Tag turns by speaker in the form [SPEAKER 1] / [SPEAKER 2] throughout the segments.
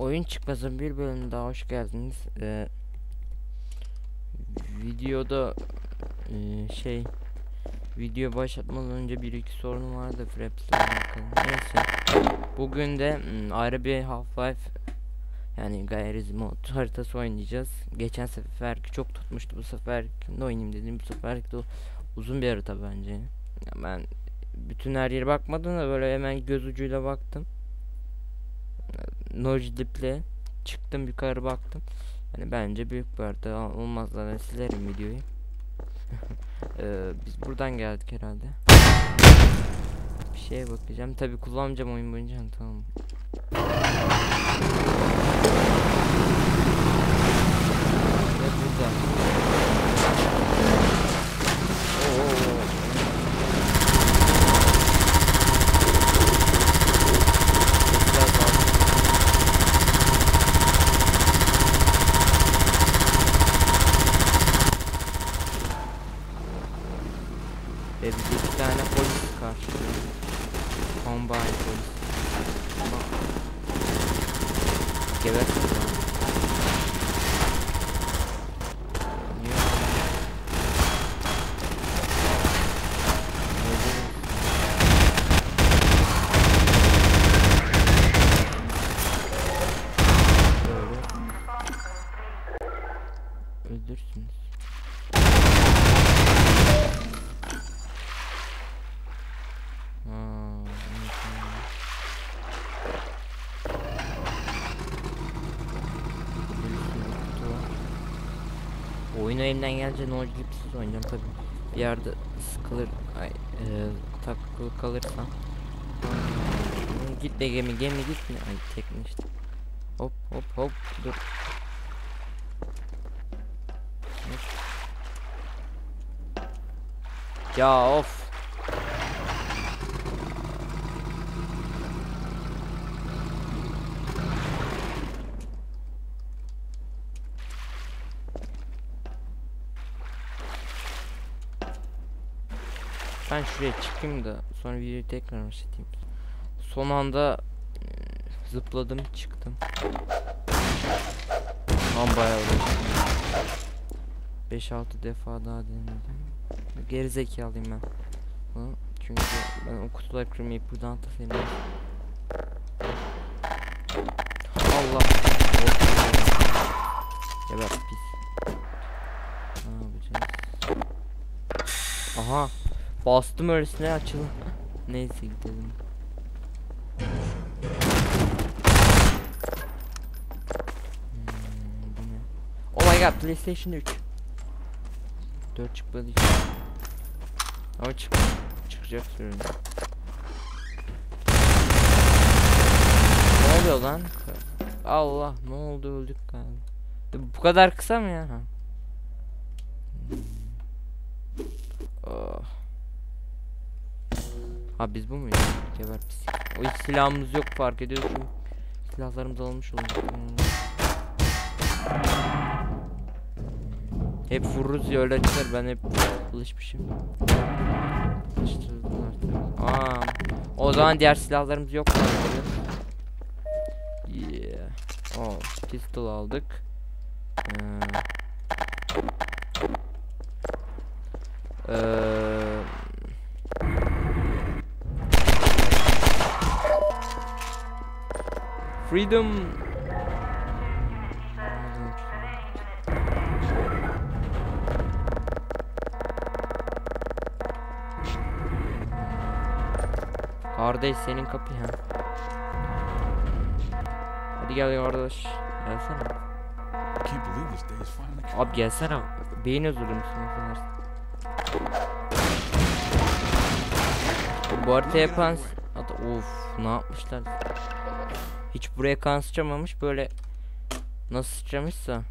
[SPEAKER 1] Oyun çıkmasın bir bölüm daha hoş geldiniz. Ee, videoda e, şey video başlatmadan önce bir iki sorunum vardı Fraps'le alakalı. Neyse. Bugün de mm, ayrı bir Half-Life yani Gayriz mod haritası oynayacağız. Geçen seferki çok tutmuştu. Bu sefer de oynayayım dedim. Bu seferki de uzun bir harita bence. Ya ben bütün her yere bakmadım da böyle hemen göz ucuyla baktım. Nojdip'le çıktım yukarı baktım. Yani bence büyük bir harita olmaz zaten silerim videoyu. Ee, biz buradan geldik herhalde. Bir şeye bakacağım. Tabi kullanmayacağım oyun boyunca tamam. Ve burada. Oo. Sesler var. Ve bizi iki tane polis karşılıyor. Combine polis. Ama... Gebersin lan. Niye öyle? Öldürürüz. Böyle. Öldürsünüz. Aa, evet, evet. Birisi bir kutu var. Oyunu elimden gelince no clipsiz oynayacağım tabi. Bir yerde sıkılır, ay, e, takılı kalırsam. Aa, Gitme gemi, gemi gitme. Ay tekne işte. Hop hop hop dur. Ya of. Ben şuraya çıkayım da sonra videoyu tekrar başlatayım. Son anda e, zıpladım çıktım. Lan bayağı uğraştım. 5-6 defa daha denedim. Geri zekalıyım ben. Ha, Çünkü ben o kutuları kırmayı buradan da sevmiyorum. Allah. Geber pis. Ne yapacağız? Aha. Bastım öylesine açıldı. Neyse gidelim. Hmm? Oh my god PlayStation 3. 4 çıkmadı. Ama çık çıkacak süründe. Ne oluyor lan? Allah ne oldu öldük galiba. Bu kadar kısa mı ya? Ha. Ha biz bu muyuz? Geber pis. O hiç silahımız yok fark ediyorsun. Silahlarımız alınmış oldu. Hmm. Hep vururuz ya öyle ben hep alışmışım. Alıştırdım artık. Aa, o zaman diğer silahlarımız yok. Yeah. Oh, pistol aldık. Ee, Freedom Kardeş senin kapı ha. Hadi gel kardeş. Gelsene.
[SPEAKER 2] Can't believe this day is finally come.
[SPEAKER 1] Abi gelsene. Beyin müsün? affedersin. Bu harita yapan of ne yapmışlar Hiç buraya kan sıçramamış böyle Nasıl sıçramışsa.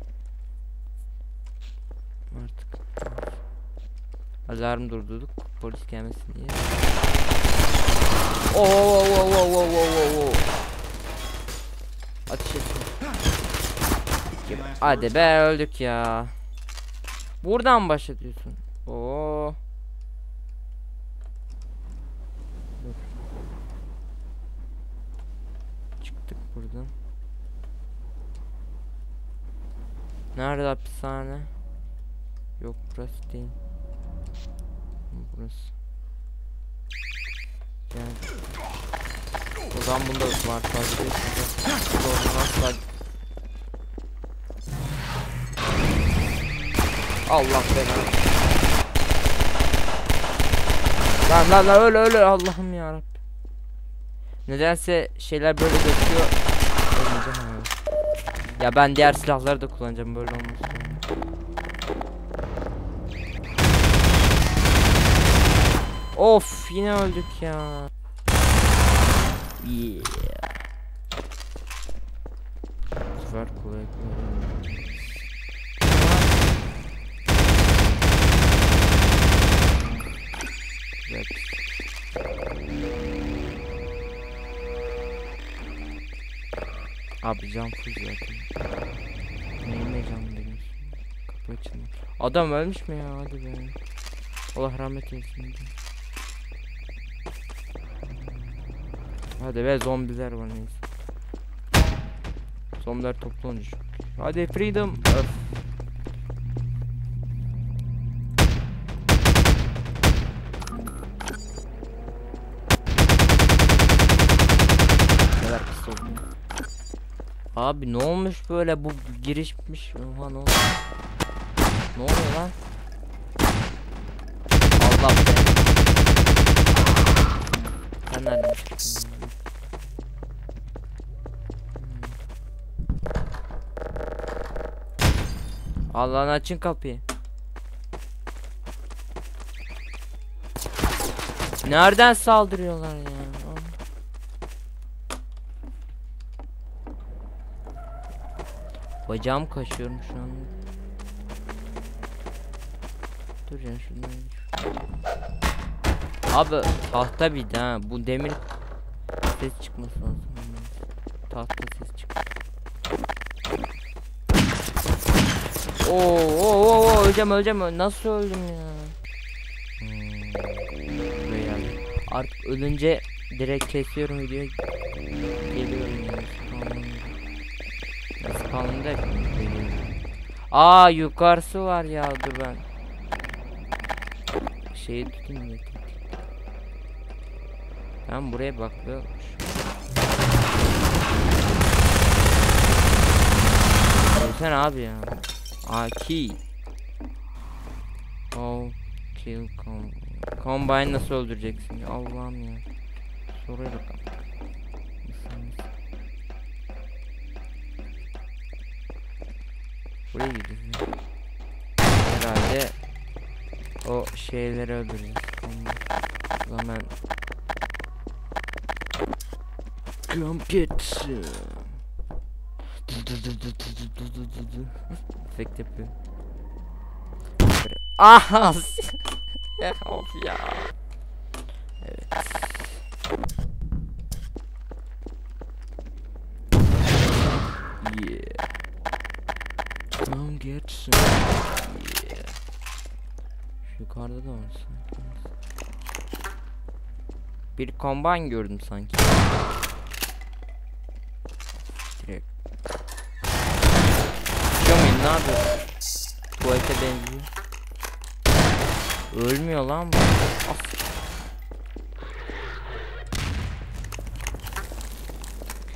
[SPEAKER 1] Artık Alarm durdurduk. Polis gelmesin diye. Oo oo oo oo oo oo oo Ateş etsin Hadi be öldük ya. Buradan başlatıyorsun. Oo Buradan. Nerede hapishane? Yok burası değil. Burası. Gel. O zaman bunda var tabii. Sorun asla. Allah belanı. Lan lan lan öyle öyle Allah'ım ya Nedense şeyler böyle gözüküyor. Ya ben diğer silahları da kullanacağım böyle olmasın. Of yine öldük ya. Yeah. Bu sefer Abi cam full zaten. Neyine cam dedim. Kapı açıldı. Adam ölmüş mü ya hadi be. Allah rahmet eylesin. Hadi be zombiler var neyse. Zombiler toplanıyor. Hadi freedom. Öf. Abi ne olmuş böyle bu girişmiş. Oha ne oldu? Ne oluyor lan? Allah be. Sen nereden çıktın? Allah'ın açın kapıyı. Nereden saldırıyorlar ya? Bacağım kaşıyorum şu an. Dur ya şundan. Abi tahta bir de ha. Bu demir ses çıkması lazım. Tahta ses çık. Oo, oo, oo, oo, öleceğim öleceğim. Nasıl öldüm ya? Hmm. Artık ölünce direkt kesiyorum videoyu. Geliyorum. Aa yukarısı var ya dur ben. Şeyi tutayım ya. Ben buraya bakıyorum. Sen abi ya. Aki. Oh, kill com. Combine nasıl öldüreceksin Allah'ım ya. Soruya bakalım. Buraya gidiyoruz. Herhalde o şeyleri öldüreceğiz. O zaman some. Efekt yapıyor. Ya of ya. Evet. Yeah. Come get some. Yeah. Şu yukarıda da var sanki. Bir combine gördüm sanki. Direkt. Muyum ne yapıyor? Tuvalete benziyor. Ölmüyor lan bu. As.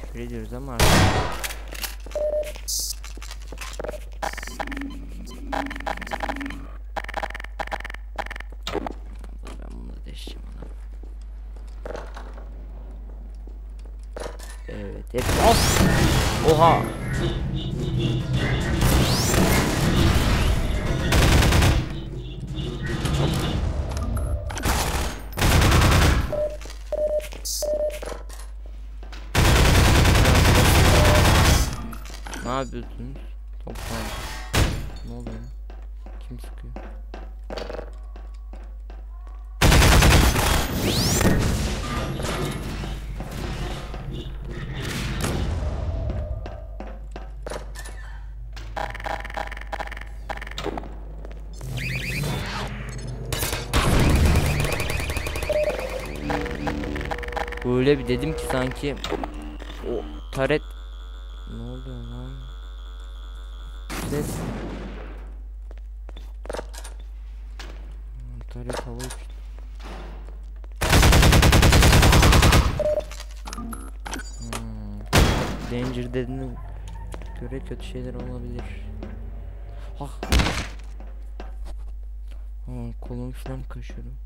[SPEAKER 1] Küfür ediyoruz ama artık. Ben bunu da deşeceğim ona. Hep as. Oha. Ne yapıyorsunuz? Toplan. Ne oluyor? Kim sıkıyor? Böyle bir dedim ki sanki o taret ne oluyor lan? Ses. Antalya hava uçtu. Hmm. Danger dediğine göre kötü şeyler olabilir. Ah. Aa, kolum falan kaşıyorum.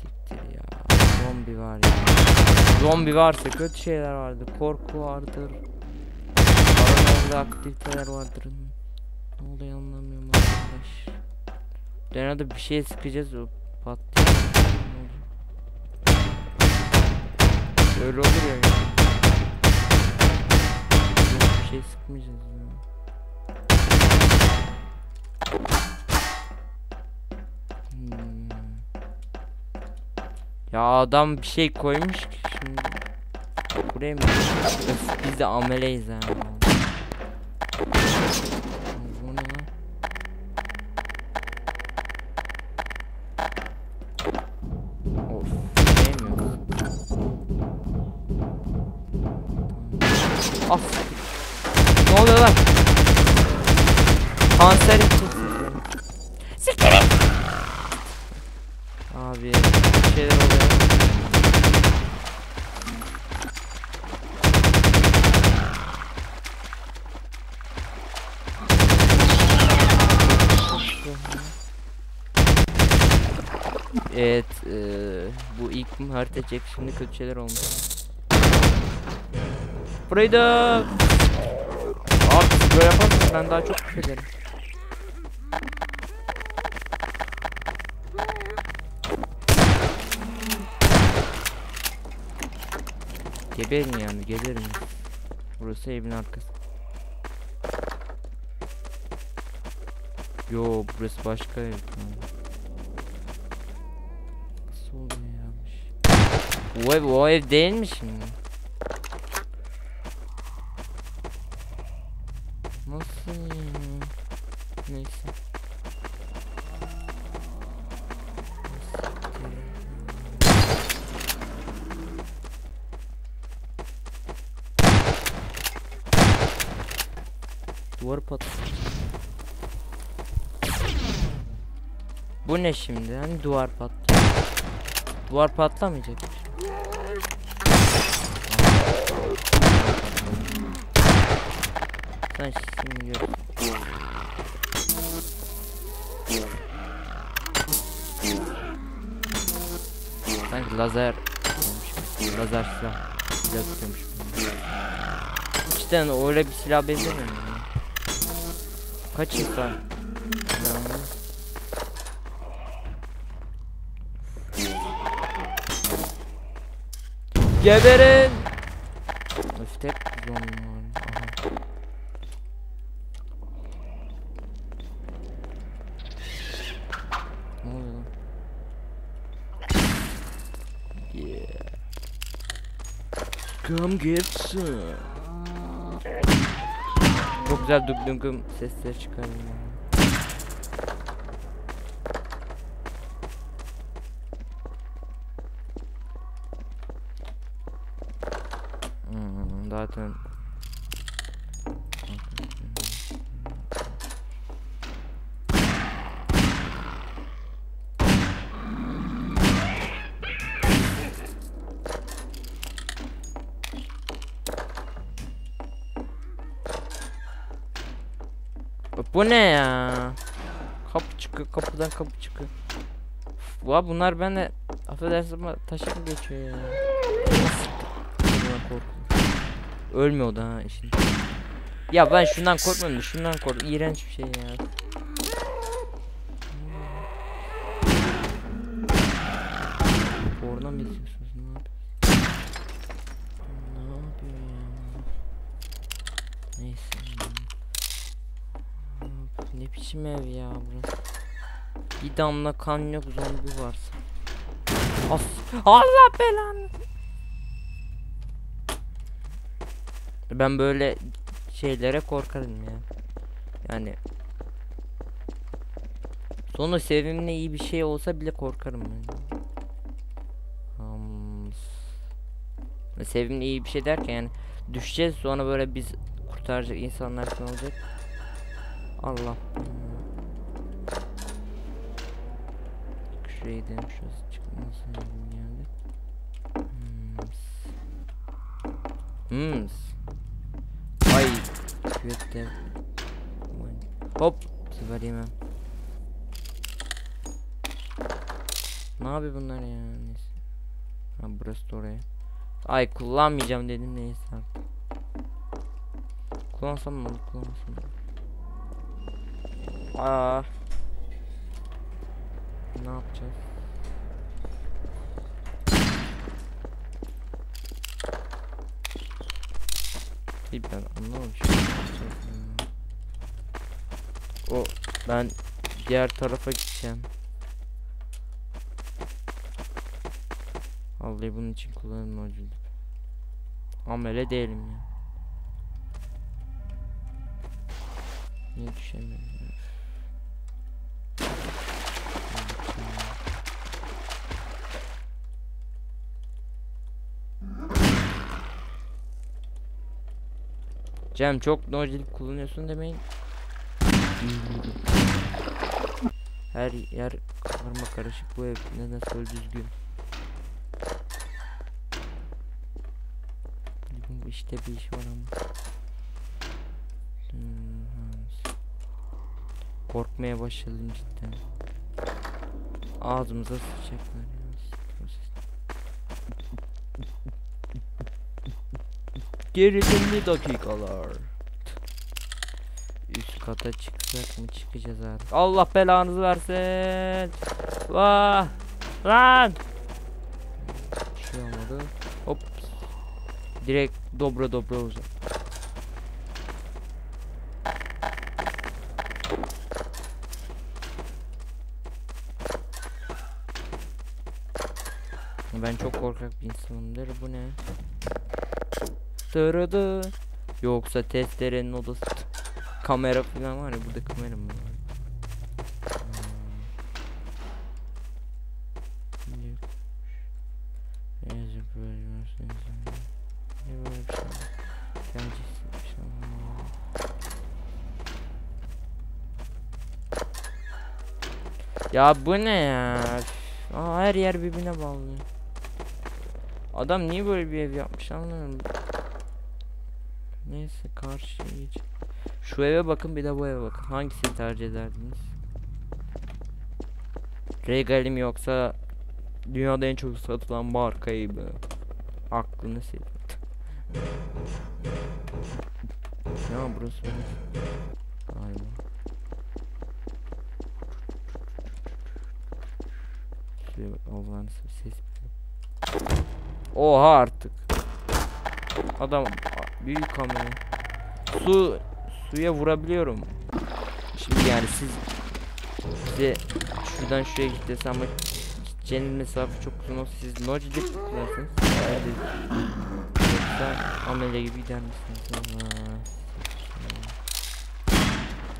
[SPEAKER 1] Siktir ya. Zombi var ya. Zombi varsa kötü şeyler vardır. Korku vardır. Paranormal aktiviteler vardır. Ne oluyor anlamıyorum arkadaş. Denada bir şey sıkacağız o olacak? Öyle olur ya. Bir şey sıkmayacağız ya. Ya adam bir şey koymuş ki şimdi. Buraya mı? Öf, Biz de ameleyiz ha. Evet, eee, bu ilk harita çek şimdi kötü şeyler olmuş. Burayı da Abi böyle yaparsanız ben daha çok küfrederim. Geberin yani gelirim. Burası evin arkası. Yo burası başka ev. Nasıl Bu ev o ev değil mi? Nasıl ya? Neyse. Duvar patladı. Bu ne şimdi? Hani duvar patlıyor? Duvar patlamayacak. Mı şimdi? Gör. Sanki lazer olmuş. Lazer silah. Silah tutuyormuş. İşte öyle bir silah benzemiyor mu? Kaç insan? Geberin! Öf tek zombi var. Aha. Ne oluyor lan? Yeah. Get some. Çok güzel dum dum sesler çıkardım ya. Hmm, zaten Bu ne ya? Kapı çıkıyor, kapıdan kapı çıkıyor. Bu bunlar bende affedersin ama taşa mı geçiyor ya? Bundan korkuyorum. Ölmüyor da ha işin. Ya ben şundan korkmuyorum, şundan kork. İğrenç bir şey ya. Porno mu izliyorsunuz? Ne yapıyorsunuz? Ne yapıyor ya? Neyse. Of, Ne biçim ev ya burası. Bir damla kan yok zombi varsa. As Allah belanı. Ben böyle şeylere korkarım ya. Yani Sonu sevimli iyi bir şey olsa bile korkarım. Hmm. Sevimli iyi bir şey derken yani düşeceğiz sonra böyle biz kurtaracak insanlar falan olacak. Allah. Şuraya gidelim şurası çıkmasın gibi geldi. Hmm. Hmm. Ay. Küvette. Hop. Sefer yemem. Ne yapıyor bunlar ya? Neyse. Ha burası da oraya. Ay kullanmayacağım dedim neyse artık. Kullansam mı olur kullansam mı? Aa. Ne yapacağız? Bir ben anlamamışım. O ben diğer tarafa gideceğim. Vallahi bunun için kullanım mevcut. Amele değilim ya. Niye düşemiyorum ya? Cem çok nocilik kullanıyorsun demeyin. Her yer karma karışık bu ev neden söyle düzgün. İşte bir iş var ama. Korkmaya başladım cidden. Ağzımıza sıçacaklar ya. Gerilimli dakikalar. Üst kata çıkacak mı çıkacağız artık. Allah belanızı versin. Vah. Lan. Bir şey olmadı. Hop. Direkt dobra dobra uzak. Ben çok korkak bir insanımdır. Bu ne? Tırıdı. Yoksa testerenin odası. Kamera falan var ya burada kamera mı var? Hmm. Şey. Şey? Şey. Ya bu ne ya? Aa, her yer birbirine bağlı. Adam niye böyle bir ev yapmış anlamıyorum. Neyse karşıya geç. Şu eve bakın bir de bu eve bakın. Hangisini tercih ederdiniz? Regalim yoksa dünyada en çok satılan markayı mı? Aklını sil. ya burası. Şuraya bak, Allah'ın ses. Oha artık. Adam büyük kamera. Su suya vurabiliyorum. Şimdi yani siz size şuradan şuraya git ama gideceğiniz mesafe çok uzun olsa siz nocilik kullanırsınız. Hadi. Yoksa amele gibi gider misiniz?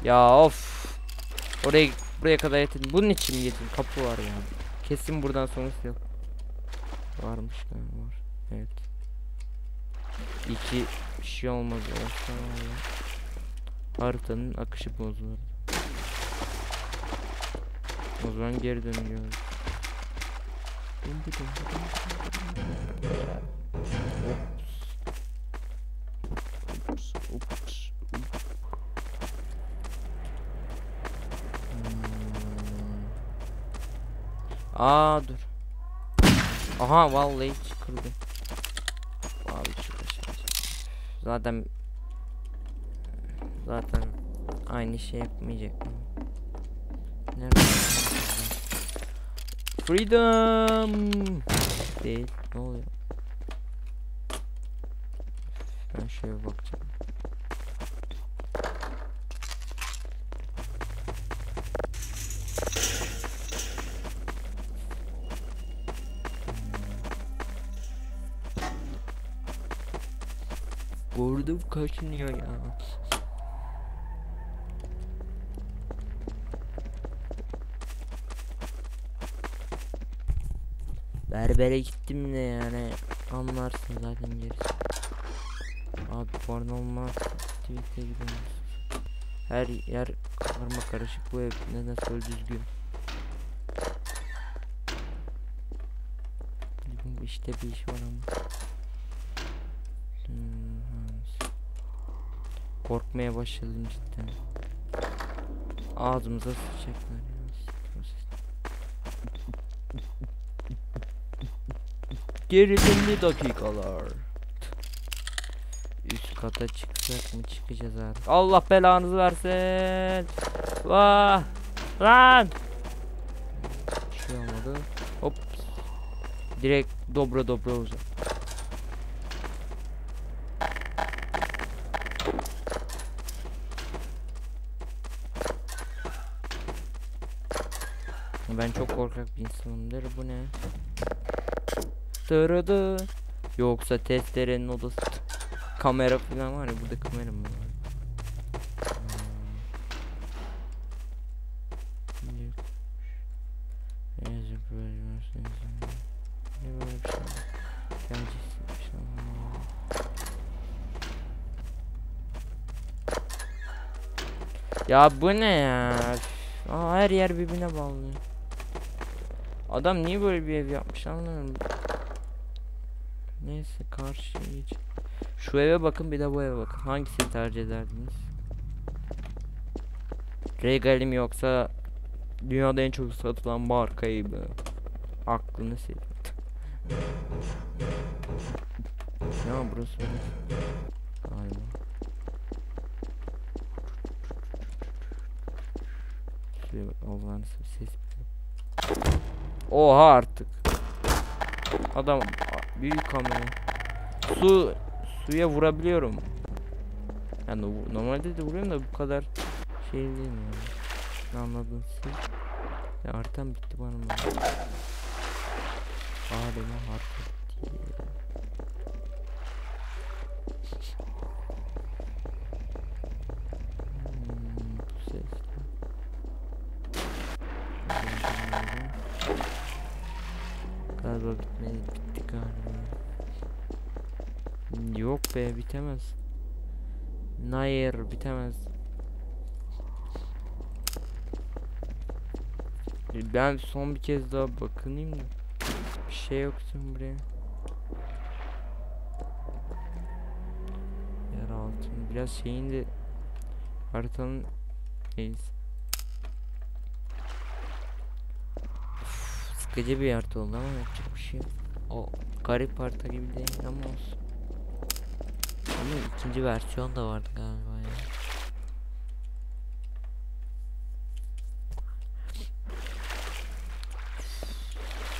[SPEAKER 1] Ya of. Oraya buraya kadar yetin. Bunun için mi yetin? Kapı var ya. Kesin buradan sonrası yok. Varmış galiba var. Evet. İki bir şey olmaz. Haritanın akışı bozulur. O zaman geri dönüyoruz. Ups. Aa dur. Aha vallahi çıkıldı. Abi çıkacak. Zaten zaten aynı şey yapmayacak? Nerede? Freedom değil. Ne oluyor? Ben şeye bakacağım. Burnum kaşınıyor ya. Berbere gittim de yani anlarsın zaten gerisi. Abi olmaz. tweet'e gidiyoruz. Her yer karma karışık bu ev nedense öyle düzgün. İşte bir iş var ama. Korkmaya başladım cidden. Ağzımıza sıçacaklar. Gerilimli dakikalar. Üst kata çıkacak mı çıkacağız artık. Allah belanızı versin. Vah. Lan. Bir şey olmadı. Hop. Direkt dobra dobra uzak. Ben çok korkak bir insanımdır. Bu ne? Tırıdı. Yoksa testerenin odası. Kamera falan var ya burada kamera mı var? Hmm. Şey. Şey? Şey. Ya bu ne ya? Aa, her yer birbirine bağlı. Adam niye böyle bir ev yapmış anlamıyorum. Neyse karşı geç. Şu eve bakın bir de bu eve bakın. Hangisini tercih ederdiniz? Regalim yoksa dünyada en çok satılan markayı mı? Aklını seveyim. ya burası öyle. Galiba. Seveyim, ses. Oha artık. Adam büyük kamera. Su suya vurabiliyorum. Yani normalde de vuruyorum da bu kadar şey değil yani. Ne anladın siz? Ya haritam bitti bana mı? Halime harita bitti. Hmm, bu ses. Galiba bitmedi, bitti galiba. Yok be bitemez. Hayır bitemez. E, Ben son bir kez daha bakınayım da. Bir şey yoktu buraya. Yer altın. Biraz şeyin de haritanın neyse. Sıkıcı bir harita oldu ama yapacak bir şey. O garip harita gibi değil ama olsun. Ama ikinci versiyon da vardı galiba ya.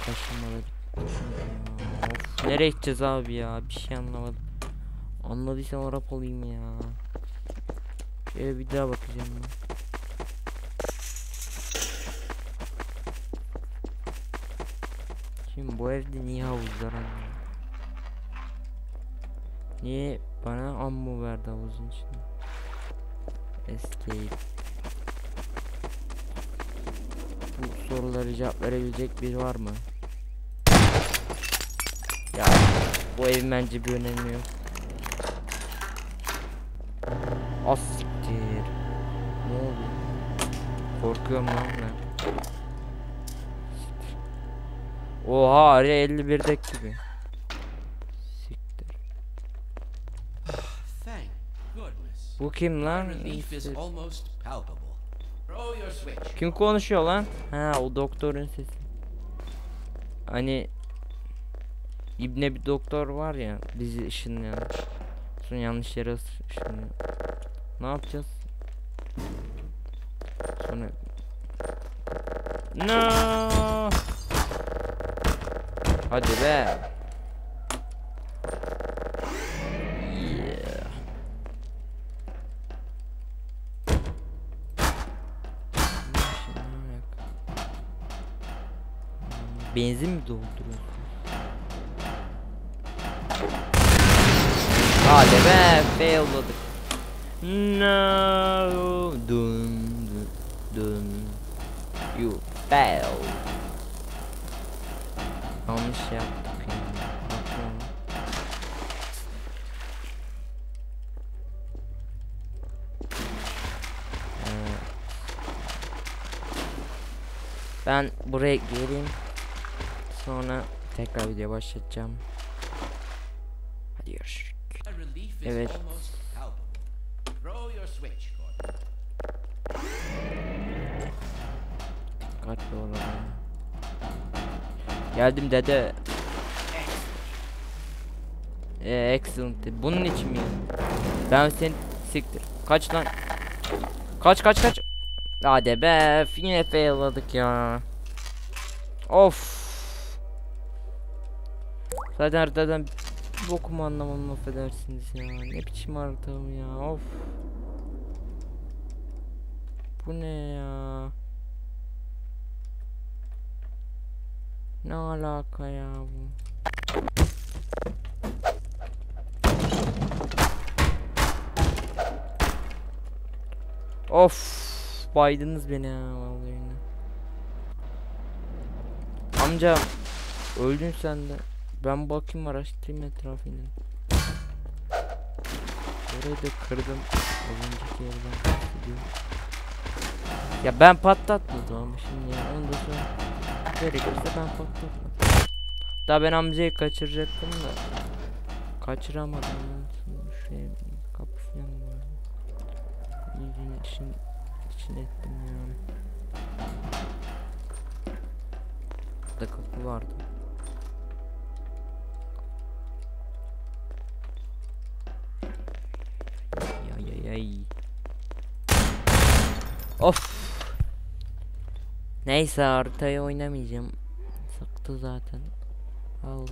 [SPEAKER 1] Kaşınmalı Of nereye gideceğiz abi ya bir şey anlamadım. Anladıysam Arap olayım ya. Şöyle bir daha bakacağım ben. Şimdi bu evde niye havuzlar anlamadım. Niye bana ammo verdi havuzun içinde? Escape. Bu soruları cevap verebilecek biri var mı? Ya bu evin bence bir önemi yok. Az siktir. Ne oluyor? Korkuyorum lan ben. Oha araya 51'dek gibi. Bu kim lan? Kim konuşuyor lan? Ha o doktorun sesi. Hani İbne bir doktor var ya bizi ışınlayan. Sonra yanlış yere ışınlıyor. Ne yapacağız? Sonra No. Hadi be. benzin mi dolduruyorsun? Hadi be failladık. No dun dun dun you fail. Yanlış yaptık ee, Ben buraya geleyim. Sonra tekrar video başlatacağım. Hadi görüşürüz. Evet. Dikkatli olalım. Geldim dede. Ee, excellent. Bunun için mi? Ben seni siktir. Kaç lan? Kaç kaç kaç. Hadi be yine failladık ya. Of. Zaten haritadan bokumu anlamam affedersiniz ya. Ne biçim haritam ya of. Bu ne ya? Ne alaka ya bu? Of, baydınız beni ya vallahi. Amca öldün sen de. Ben bakayım araştırayım etrafını. Orayı da kırdım. Az önceki yerden bahsediyorum. Ya ben patlatmadım ama şimdi ya onu da sonra gerekirse ben patlatmadım. Daha ben amcayı kaçıracaktım da kaçıramadım. Şimdi Şey kapı falan var. İyice için için ettim yani. Burada kapı vardı. Of. Neyse haritayı oynamayacağım. Sıktı zaten. Allah.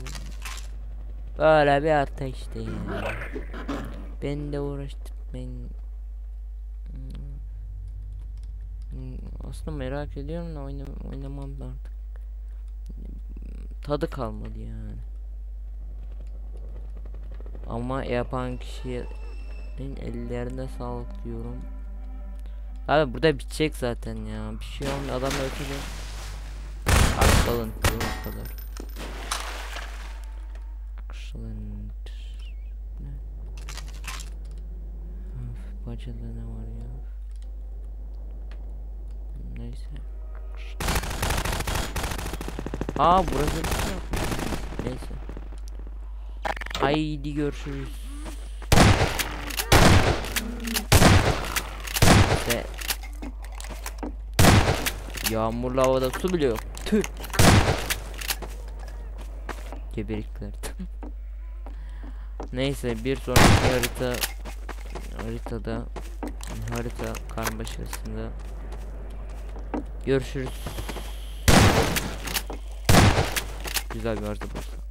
[SPEAKER 1] Böyle bir harita işte ya. Beni de uğraştırmayın. Hmm. Aslında merak ediyorum da oynam oynamam artık. Tadı kalmadı yani. Ama yapan kişinin ellerine sağlık diyorum. Abi burada bitecek zaten ya. Bir şey olmuyor. Adam ötüyor. Aksalın bu kadar. Öf, bacada ne var ya? Neyse. Aa burası bir şey yok. Neyse. Haydi görüşürüz. Ve Yağmurlu havada su bile yok. Tüh. Geberikler. Neyse bir sonraki harita haritada harita karmaşasında görüşürüz. Güzel bir harita burası.